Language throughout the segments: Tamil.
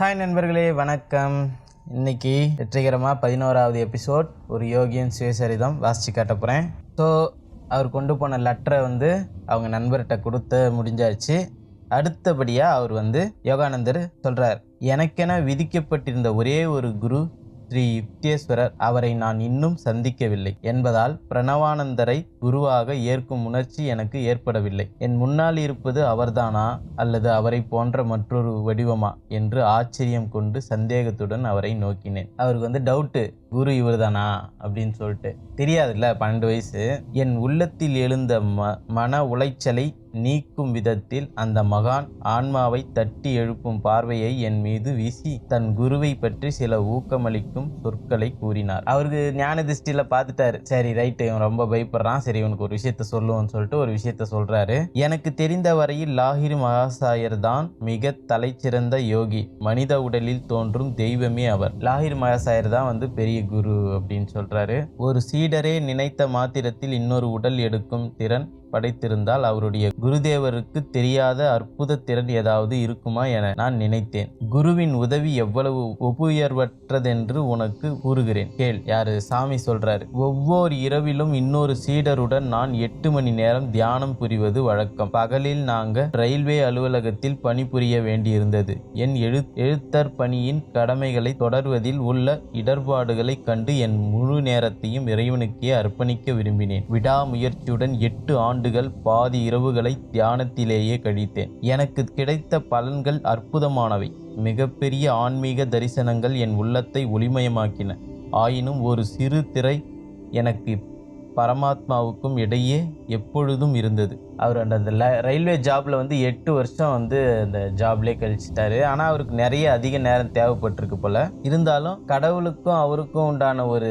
ஹாய் நண்பர்களே வணக்கம். இன்னைக்கு வெற்றிகரமாக பதினோராவது எபிசோட் ஒரு யோகியின் சுயசரிதம் வாசித்து காட்ட போகிறேன் ஸோ அவர் கொண்டு போன லெட்டரை வந்து அவங்க நண்பர்கிட்ட கொடுத்து முடிஞ்சாச்சு. அடுத்தபடியாக அவர் வந்து யோகானந்தர் சொல்கிறார் எனக்கென விதிக்கப்பட்டிருந்த ஒரே ஒரு குரு ஸ்ரீ யுக்தேஸ்வரர் அவரை நான் இன்னும் சந்திக்கவில்லை என்பதால் பிரணவானந்தரை குருவாக ஏற்கும் உணர்ச்சி எனக்கு ஏற்படவில்லை. என் முன்னால் இருப்பது அவர்தானா? அல்லது அவரை போன்ற மற்றொரு வடிவமா? என்று ஆச்சரியம் கொண்டு சந்தேகத்துடன் அவரை நோக்கினேன். அவருக்கு வந்து டவுட்டு குரு இவர்தானா? அப்படின்னு சொல்லிட்டு. தெரியாதுல்ல பன்னெண்டு வயசு. என் உள்ளத்தில் எழுந்த ம மன உளைச்சலை நீக்கும் விதத்தில் அந்த மகான் ஆன்மாவை தட்டி எழுப்பும் பார்வையை என் மீது வீசி தன் குருவை பற்றி சில ஊக்கமளிக்கும் சொற்களை கூறினார். அவருக்கு ஞான திருஷ்டியில பார்த்துட்டாரு. சரி ரைட்டு இவன் ரொம்ப பயப்படுறான். சரி இவனுக்கு ஒரு விஷயத்த சொல்லுவோம்னு சொல்லிட்டு ஒரு விஷயத்த சொல்றாரு. எனக்கு தெரிந்த வரையில் லாகிரி மகாசாயர் தான் மிக தலைச்சிறந்த யோகி. மனித உடலில் தோன்றும் தெய்வமே அவர். லாகிர் மகாசாயர் தான் வந்து பெரிய குரு அப்படின்னு சொல்றாரு. ஒரு சீடரே நினைத்த மாத்திரத்தில் இன்னொரு உடல் எடுக்கும் திறன் படைத்திருந்தால் அவருடைய குருதேவருக்கு தெரியாத அற்புத திறன் ஏதாவது இருக்குமா என நான் நினைத்தேன். குருவின் உதவி எவ்வளவு ஒப்புயர்வற்றதென்று உனக்கு கூறுகிறேன். கேள் யாரு? சாமி சொல்றாரு. ஒவ்வொரு இரவிலும் இன்னொரு சீடருடன் நான் எட்டு மணி நேரம் தியானம் புரிவது வழக்கம். பகலில் நாங்க ரயில்வே அலுவலகத்தில் பணிபுரிய வேண்டியிருந்தது. என் எழு எழுத்தர் பணியின் கடமைகளை தொடர்வதில் உள்ள இடர்பாடுகளை கண்டு என் முழு நேரத்தையும் இறைவனுக்கே அர்ப்பணிக்க விரும்பினேன். விடாமுயற்சியுடன் எட்டு ஆண்டு ஆண்டுகள் பாதி இரவுகளை தியானத்திலேயே கழித்தேன். எனக்கு கிடைத்த பலன்கள் அற்புதமானவை. மிகப்பெரிய ஆன்மீக தரிசனங்கள் என் உள்ளத்தை ஒளிமயமாக்கின. ஆயினும் ஒரு சிறு திரை எனக்கு பரமாத்மாவுக்கும் இடையே எப்பொழுதும் இருந்தது. அவர் அந்த அந்த ரயில்வே ஜாப்பில் வந்து எட்டு வருஷம் வந்து அந்த ஜாப்லேயே கழிச்சிட்டாரு. ஆனால் அவருக்கு நிறைய அதிக நேரம் தேவைப்பட்டிருக்கு போல். இருந்தாலும் கடவுளுக்கும் அவருக்கும் உண்டான ஒரு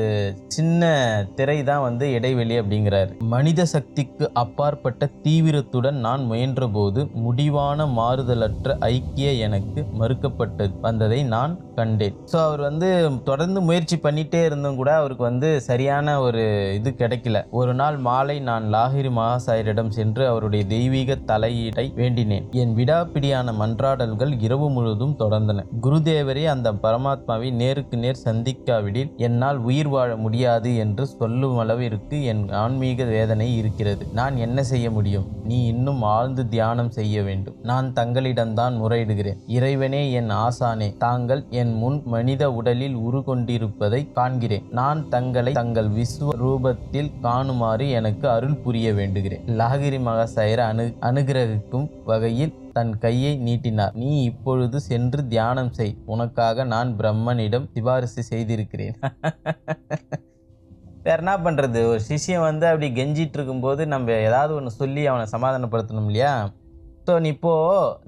சின்ன திரை தான் வந்து இடைவெளி அப்படிங்கிறாரு. மனித சக்திக்கு அப்பாற்பட்ட தீவிரத்துடன் நான் முயன்றபோது முடிவான மாறுதலற்ற ஐக்கிய எனக்கு மறுக்கப்பட்டது. வந்ததை நான் கண்டேன். ஸோ அவர் வந்து தொடர்ந்து முயற்சி பண்ணிட்டே இருந்தும் கூட அவருக்கு வந்து சரியான ஒரு இது கிடைக்கல. ஒரு நாள் மாலை நான் லாகிரி மகாசாயரிடம் சென்று அவர் அவருடைய தெய்வீக தலையீட்டை வேண்டினேன். என் விடாப்பிடியான மன்றாடல்கள் இரவு முழுவதும் தொடர்ந்தன. குருதேவரே அந்த பரமாத்மாவை நேருக்கு நேர் சந்திக்காவிடில் என்னால் உயிர் வாழ முடியாது என்று சொல்லும் அளவிற்கு என் ஆன்மீக வேதனை இருக்கிறது. நான் என்ன செய்ய முடியும்? நீ இன்னும் ஆழ்ந்து தியானம் செய்ய வேண்டும். நான் தங்களிடம்தான் முறையிடுகிறேன். இறைவனே என் ஆசானே தாங்கள் என் முன் மனித உடலில் உருகொண்டிருப்பதை காண்கிறேன். நான் தங்களை தங்கள் விஸ்வ ரூபத்தில் காணுமாறு எனக்கு அருள் புரிய வேண்டுகிறேன். லாகிரி மகா சைர அனு அனுகிரகிக்கும் வகையில் தன் கையை நீட்டினார். நீ இப்பொழுது சென்று தியானம் செய். உனக்காக நான் பிரம்மனிடம் சிபாரிசு செய்திருக்கிறேன். வேற என்ன பண்ணுறது ஒரு சிஷ்யன் வந்து அப்படி கெஞ்சிட்டு இருக்கும்போது நம்ம ஏதாவது ஒன்று சொல்லி அவனை சமாதானப்படுத்தணும் இல்லையா? ஸோ நீ இப்போ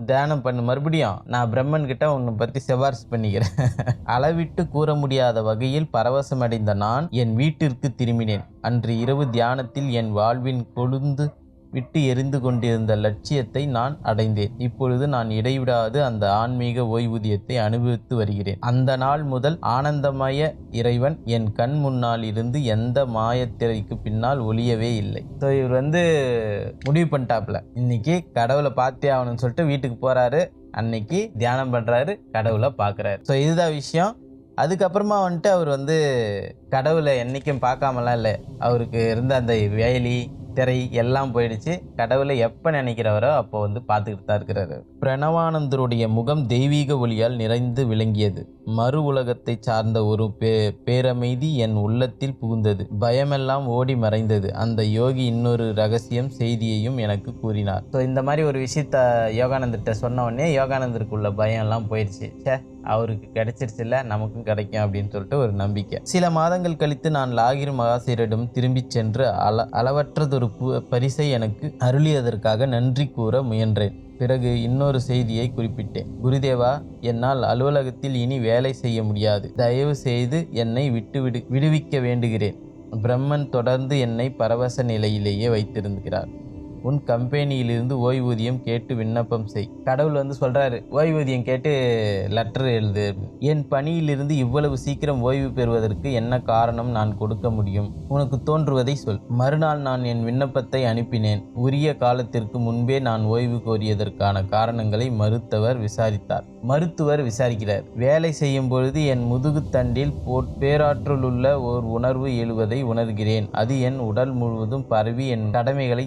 தியானம் பண்ணு. மறுபடியும் நான் பிரம்மன் கிட்ட உன்னை பற்றி சிபாரிசு பண்ணிக்கிறேன். அளவிட்டு கூற முடியாத வகையில் பரவசமடைந்த நான் என் வீட்டிற்கு திரும்பினேன். அன்று இரவு தியானத்தில் என் வாழ்வின் கொழுந்து விட்டு எரிந்து கொண்டிருந்த லட்சியத்தை நான் அடைந்தேன். இப்பொழுது நான் இடைவிடாது அந்த ஆன்மீக ஓய்வூதியத்தை அனுபவித்து வருகிறேன். அந்த நாள் முதல் ஆனந்தமய இறைவன் என் கண் முன்னால் இருந்து எந்த மாயத்திரைக்கு பின்னால் ஒளியவே இல்லை. ஸோ இவர் வந்து முடிவு பண்ணிட்டாப்ல இன்னைக்கு கடவுளை பார்த்தே ஆகணும்னு சொல்லிட்டு வீட்டுக்கு போறாரு. அன்னைக்கு தியானம் பண்றாரு கடவுளை பார்க்குறாரு. ஸோ இதுதான் விஷயம். அதுக்கப்புறமா வந்துட்டு அவர் வந்து கடவுளை என்றைக்கும் பார்க்காமலாம் இல்லை. அவருக்கு இருந்த அந்த வேலி திரை எல்லாம் போயிடுச்சு. கடவுளை எப்போ நினைக்கிறவரோ அப்போ வந்து பார்த்துக்கிட்டு தான் இருக்கிறாரு. பிரணவானந்தருடைய முகம் தெய்வீக ஒளியால் நிறைந்து விளங்கியது. மறு உலகத்தை சார்ந்த ஒரு பே பேரமைதி என் உள்ளத்தில் புகுந்தது. பயமெல்லாம் ஓடி மறைந்தது. அந்த யோகி இன்னொரு ரகசியம் செய்தியையும் எனக்கு கூறினார். ஸோ இந்த மாதிரி ஒரு விஷயத்த யோகானந்தர்கிட்ட சொன்ன உடனே யோகானந்தருக்குள்ள பயம் எல்லாம் போயிடுச்சு. ச்சே அவருக்கு கிடைச்சிருச்சுல்ல நமக்கும் கிடைக்கும் அப்படின்னு சொல்லிட்டு ஒரு நம்பிக்கை. சில மாதங்கள் கழித்து நான் லாகிர் மகாசீரிடம் திரும்பிச் சென்று அள அளவற்றதொரு ஒரு பரிசை எனக்கு அருளியதற்காக நன்றி கூற முயன்றேன். பிறகு இன்னொரு செய்தியை குறிப்பிட்டேன். குருதேவா என்னால் அலுவலகத்தில் இனி வேலை செய்ய முடியாது. தயவு செய்து என்னை விட்டுவிடு விடுவிக்க வேண்டுகிறேன். பிரம்மன் தொடர்ந்து என்னை பரவச நிலையிலேயே வைத்திருக்கிறார். உன் கம்பெனியிலிருந்து ஓய்வூதியம் கேட்டு விண்ணப்பம் செய். கடவுள் வந்து சொல்கிறாரு ஓய்வூதியம் கேட்டு லெட்டர் எழுது. என் பணியிலிருந்து இவ்வளவு சீக்கிரம் ஓய்வு பெறுவதற்கு என்ன காரணம் நான் கொடுக்க முடியும்? உனக்கு தோன்றுவதை சொல். மறுநாள் நான் என் விண்ணப்பத்தை அனுப்பினேன். உரிய காலத்திற்கு முன்பே நான் ஓய்வு கோரியதற்கான காரணங்களை மருத்துவர் விசாரித்தார். மருத்துவர் விசாரிக்கிறார் வேலை செய்யும் பொழுது என் முதுகுத்தண்டில் போட் பேராற்றலுள்ள ஓர் உணர்வு எழுவதை உணர்கிறேன். அது என் உடல் முழுவதும் பரவி என் கடமைகளை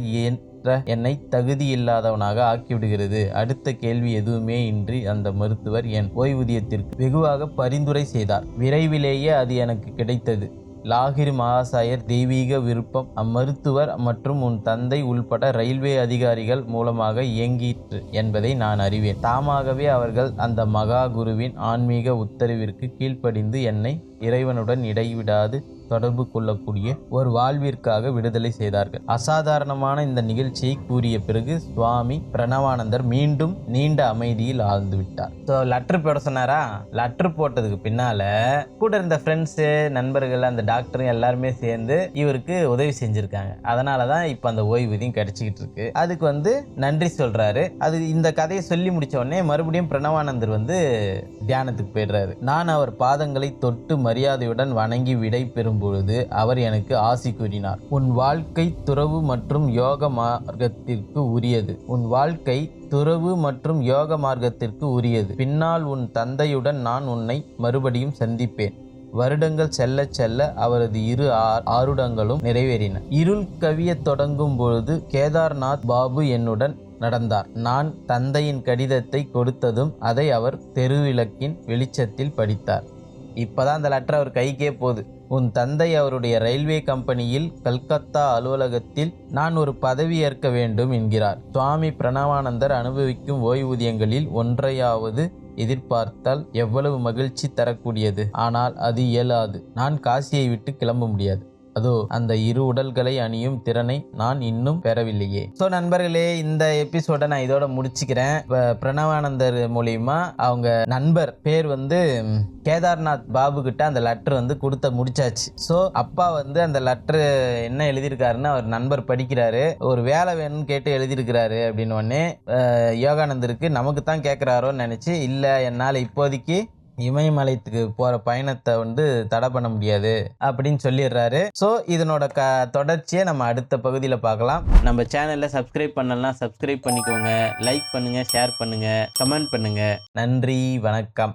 ஏற்ற என்னை தகுதியில்லாதவனாக ஆக்கிவிடுகிறது. அடுத்த கேள்வி எதுவுமே இன்றி அந்த மருத்துவர் என் ஓய்வூதியத்திற்கு வெகுவாக பரிந்துரை செய்தார். விரைவிலேயே அது எனக்கு கிடைத்தது. லாகிரி மகாசாயர் தெய்வீக விருப்பம் அம்மருத்துவர் மற்றும் உன் தந்தை உள்பட ரயில்வே அதிகாரிகள் மூலமாக இயங்கிற்று என்பதை நான் அறிவேன். தாமாகவே அவர்கள் அந்த மகா குருவின் ஆன்மீக உத்தரவிற்கு கீழ்ப்படிந்து என்னை இறைவனுடன் இடைவிடாது தொடர்பு கொள்ளக்கூடிய ஒரு வாழ்விற்காக விடுதலை செய்தார்கள். அசாதாரணமான இந்த நிகழ்ச்சியை கூறிய பிறகு சுவாமி பிரணவானந்தர் மீண்டும் நீண்ட அமைதியில் ஆழ்ந்து விட்டார். ஸோ லெட்டர் போட சொன்னாரா? லெட்டர் போட்டதுக்கு பின்னால கூட இருந்த ஃப்ரெண்ட்ஸு நண்பர்கள் அந்த டாக்டர் எல்லாருமே சேர்ந்து இவருக்கு உதவி செஞ்சிருக்காங்க. அதனால தான் இப்போ அந்த ஓய்வூதியம் கிடைச்சிக்கிட்டு இருக்கு. அதுக்கு வந்து நன்றி சொல்றாரு. அது இந்த கதையை சொல்லி முடிச்ச உடனே மறுபடியும் பிரணவானந்தர் வந்து தியானத்துக்கு போயிடுறாரு. நான் அவர் பாதங்களை தொட்டு மரியாதையுடன் வணங்கி விடை பெறும் பொழுது அவர் எனக்கு ஆசி கூறினார். உன் வாழ்க்கை துறவு மற்றும் யோக மார்க்கத்திற்கு உரியது. உன் வாழ்க்கை துறவு மற்றும் யோக மார்க்கத்திற்கு உரியது. பின்னால் உன் தந்தையுடன் நான் உன்னை மறுபடியும் சந்திப்பேன். வருடங்கள் செல்ல செல்ல அவரது இரு ஆ- ஆருடங்களும் நிறைவேறின. இருள் கவியத் தொடங்கும் பொழுது கேதார்நாத் பாபு என்னுடன் நடந்தார். நான் தந்தையின் கடிதத்தை கொடுத்ததும் அதை அவர் தெருவிளக்கின் வெளிச்சத்தில் படித்தார். இப்பதான் அந்த லெட்டர் அவர் கைக்கே போகுது. உன் தந்தை அவருடைய ரயில்வே கம்பெனியில் கல்கத்தா அலுவலகத்தில் நான் ஒரு பதவி ஏற்க வேண்டும் என்கிறார். சுவாமி பிரணவானந்தர் அனுபவிக்கும் ஓய்வூதியங்களில் ஒன்றையாவது எதிர்பார்த்தால் எவ்வளவு மகிழ்ச்சி தரக்கூடியது. ஆனால் அது இயலாது. நான் காசியை விட்டு கிளம்ப முடியாது. அதோ அந்த இரு உடல்களை அணியும் திறனை நான் இன்னும் பெறவில்லையே. ஸோ நண்பர்களே இந்த எபிசோட நான் இதோட முடிச்சுக்கிறேன். பிரணவானந்தர் மூலியமா அவங்க நண்பர் பேர் வந்து கேதார்நாத் பாபு கிட்ட அந்த லெட்டர் வந்து கொடுத்த முடிச்சாச்சு. ஸோ அப்பா வந்து அந்த லெட்டர் என்ன எழுதியிருக்காருன்னு அவர் நண்பர் படிக்கிறாரு. ஒரு வேலை வேணும்னு கேட்டு எழுதியிருக்கிறாரு அப்படின்னு உடனே யோகானந்தருக்கு நமக்கு தான் கேட்குறாரோன்னு நினச்சி இல்லை என்னால் இப்போதைக்கு இமயமலைத்துக்கு போகிற பயணத்தை வந்து தடை பண்ண முடியாது அப்படின்னு சொல்லிடுறாரு. ஸோ இதனோட க தொடர்ச்சியை நம்ம அடுத்த பகுதியில் பார்க்கலாம். நம்ம சேனலில் சப்ஸ்கிரைப் பண்ணலாம் சப்ஸ்கிரைப் பண்ணிக்கோங்க. லைக் பண்ணுங்கள் ஷேர் பண்ணுங்கள் கமெண்ட் பண்ணுங்கள் நன்றி வணக்கம்.